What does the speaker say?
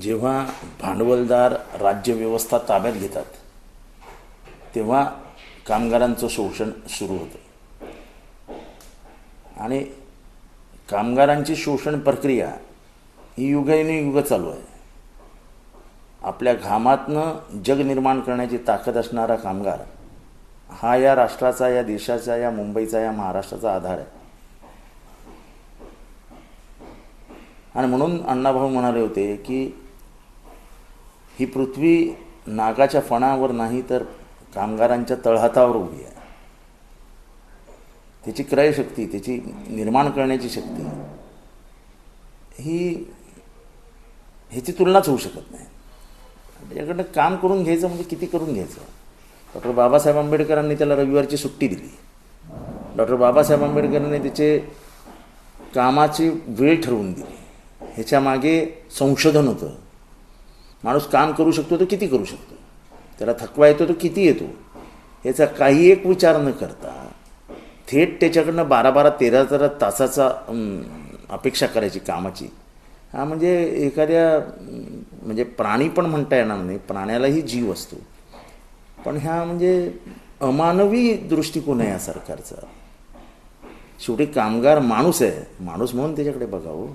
जेव्हा भांडवलदार राज्यव्यवस्था ताब्यात घेतात तेव्हा कामगारांचं शोषण सुरू होतं. आणि कामगारांची शोषण प्रक्रिया ही युगानुयुग चालू आहे. आपल्या घामातनं जग निर्माण करण्याची ताकद असणारा कामगार हा या राष्ट्राचा या देशाचा या मुंबईचा या महाराष्ट्राचा आधार आहे. आणि म्हणून अण्णाभाऊ म्हणाले होते की ही पृथ्वी नागाच्या फणावर नाही तर कामगारांच्या तळहातावर उभी आहे. त्याची क्रयशक्ती त्याची निर्माण करण्याची शक्ती ही ह्याची तुलनाच होऊ शकत नाही. त्याच्याकडनं काम करून घ्यायचं म्हणजे किती करून घ्यायचं? डॉक्टर बाबासाहेब आंबेडकरांनी त्याला रविवारची सुट्टी दिली. डॉक्टर बाबासाहेब आंबेडकरांनी त्याचे कामाची वेळ ठरवून दिली. ह्याच्या मागे संशोधन होतं. माणूस काम करू शकतो तो किती करू शकतो? त्याला थकवा येतो तो किती येतो? याचा काही एक विचार न करता थेट त्याच्याकडनं बारा बारा तेरा तेरा तासाचा अपेक्षा करायची कामाची. हा म्हणजे एखाद्या म्हणजे प्राणी पण म्हणता येणार नाही. प्राण्यालाही जीव असतो. पण ह्या म्हणजे अमानवी दृष्टिकोन आहे या सरकारचा. शेवटी कामगार माणूस आहे. माणूस म्हणून त्याच्याकडे बघावं.